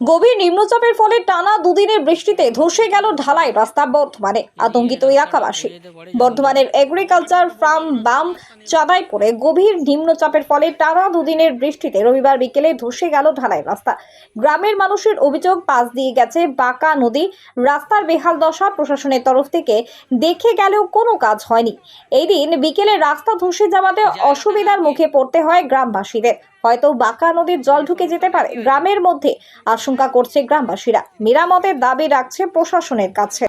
গভীর নিম্নচাপের ফলে টানা দুদিনের বৃষ্টিতে ধসে গেল ঢালাই রাস্তা বর্ধমানে। আতঙ্কিত এলাকাবাসী। বর্ধমানের এগ্রিকালচার ফার্ম বাম চাঁদাই পড়ে গভীর নিম্নচাপের ফলে টানা দুদিনের বৃষ্টিতে রবিবার বিকেলে ধসে গেল ঢালাই রাস্তা। গ্রামের মানুষের অভিযোগ, পাশ দিয়ে গেছে বাঁকা নদী। রাস্তার বেহাল দশা প্রশাসনের তরফ থেকে দেখে গেলেও কোনো কাজ হয়নি। এই দিন বিকেলে রাস্তা ধসে যাওয়াতে অসুবিধার মুখে পড়তে হয় গ্রামবাসীদের। হয়তো বাঁকা নদীর জল ঢুকে যেতে পারে। গ্রামের মধ্যে আশঙ্কা করছে গ্রামবাসীরা। মেরামতের দাবি রাখছে প্রশাসনের কাছে।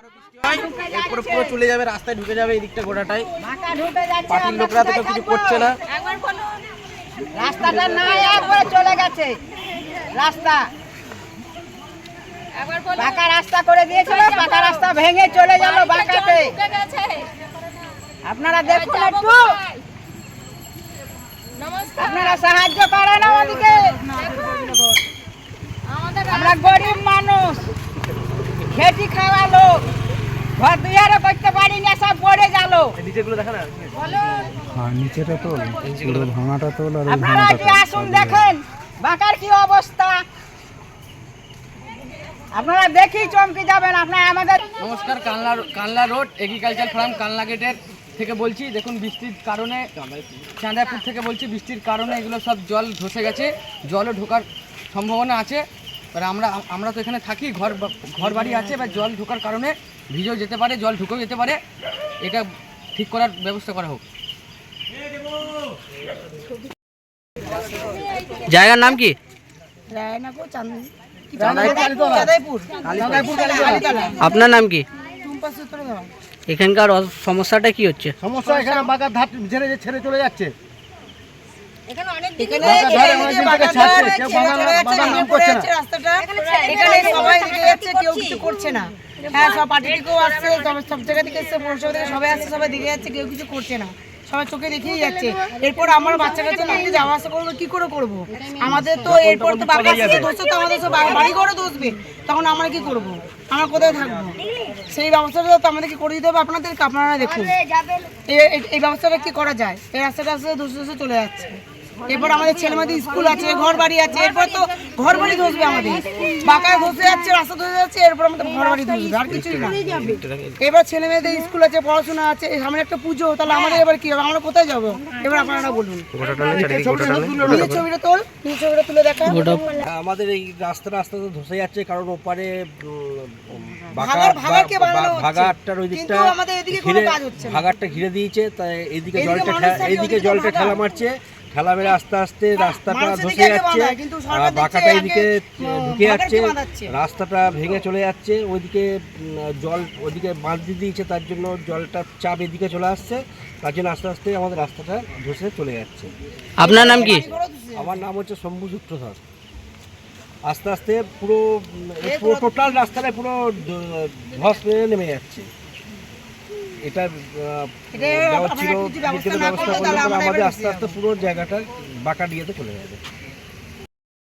এরপরে পুরো চলে যাবে রাস্তায় ঢুকে যাবে এই দিকটা গোটাটাই পার্টির লোকরা তো কিছু করছে না। রাস্তাটা না একবারে চলে গেছে। রাস্তা। পাকা রাস্তা করে দিয়েছিল পাকা রাস্তা ভেঙে চলে গেল বাঁকাতে আপনারা দেখুন একটু। আপনারা সাহায্য করেন আমাদেরকে। মানুষ। খেটি খাওয়া লোক। ঘর দুয়ারও করতে পারি না সব পড়ে গেল। নিচেগুলো দেখা না নিচেটা পুরো ভাঙাটা তোল আর আপনারা ভাঙাটা আসুন দেখেন। বাঁকার কি অবস্থা? আপনারা দেখেই চমকে যাবেন আপনারা আমাদের নমস্কার Kanla Kanla road agriculture farm Kanla গেটের থেকে বলছি। দেখুন বৃষ্টির কারণে চাঁদাপুর থেকে বলছি বৃষ্টির কারণে এগুলো সব জল ধসে গেছে। জলও ঢোকার সম্ভাবনা আছে। এবার আমরা আমরা তো এখানে থাকি ঘর ঘর বাড়ি আছে এবার জল ঢোকার কারণে ভিজেও যেতে পারে জল ঢুকেও যেতে পারে। এটা ঠিক করার ব্যবস্থা করা হোক। জায়গার নাম কি? আপনার নাম কি? এখানকার সমস্যাটা কি হচ্ছে? সমস্যা এখানে ধার ঝেড়ে ছেড়ে চলে যাচ্ছে। এখানে সবাই যাচ্ছে কেউ কিছু করছে। না। হ্যাঁ সব পার্টি থেকেও আসছে সব সব জায়গা থেকে এসছে পৌরসভা থেকে সবাই আসছে সবাই দিকে যাচ্ছে কেউ কিছু করছে না। সবাই চোখে দেখেই যাচ্ছে। এরপর আমার বাচ্চা নিয়ে যাওয়া আসা করব কি করে করব? আমাদের তো এরপর তো বাবা তো আমাদের সব বাড়ি ঘরে দোষবে তখন আমরা কি করব? আমরা কোথায় থাকব? সেই ব্যবস্থাটা তো আমাদেরকে করে দিতে হবে আপনাদেরকে আপনারা দেখুন। এই ব্যবস্থাটা কি করা যায়? এই রাস্তাটা আসলে ধসে ধসে চলে যাচ্ছে। এরপর আমাদের ছেলে মেয়েদের স্কুল আছে ঘর বাড়ি আছে এরপর তো ঘর বাড়ি ধসবে আমাদের। বাঁকায় ধসে যাচ্ছে রাস্তা ধসে যাচ্ছে এরপর আমাদের ঘর বাড়ি ধসবে আর কিছুই না। এবার ছেলে মেয়েদের স্কুল আছে পড়াশোনা আছে এই সামনে একটা পুজো তাহলে আমাদের এবার কি হবে? আমরা কোথায় যাব? এবার আপনারা বলুন। নিজের ছবিটা তোল নিজের ছবিটা তুলে দেখা। আমাদের এই রাস্তা রাস্তা তো ধসে যাচ্ছে কারণ ওপারে। ভাগারটার ওই দিকটা ঘিরে। ভাগারটা দিয়েছে তাই এদিকে জলটা এদিকে জলটা। ঠেলা মারছে। ঠেলা মেরে আস্তে আস্তে রাস্তাটা ধসে যাচ্ছে আর বাঁকাটা এদিকে ঢুকে যাচ্ছে রাস্তাটা ভেঙে চলে যাচ্ছে ওইদিকে জল ওইদিকে বাঁধ দিয়ে দিয়েছে তার জন্য জলটা চাপ এদিকে চলে আসছে তার জন্য আস্তে আস্তে আমাদের রাস্তাটা ধসে চলে যাচ্ছে। আপনার নাম কি? আমার নাম হচ্ছে শম্ভু সূত্রধর। আস্তে আস্তে পুরো পুরো টোটাল রাস্তাটা পুরো ধস নেমে যাচ্ছে। এটা দেওয়া ছিল আমাদের আস্তে আস্তে পুরো জায়গাটা বাঁকা দিয়েতে চলে যাবে।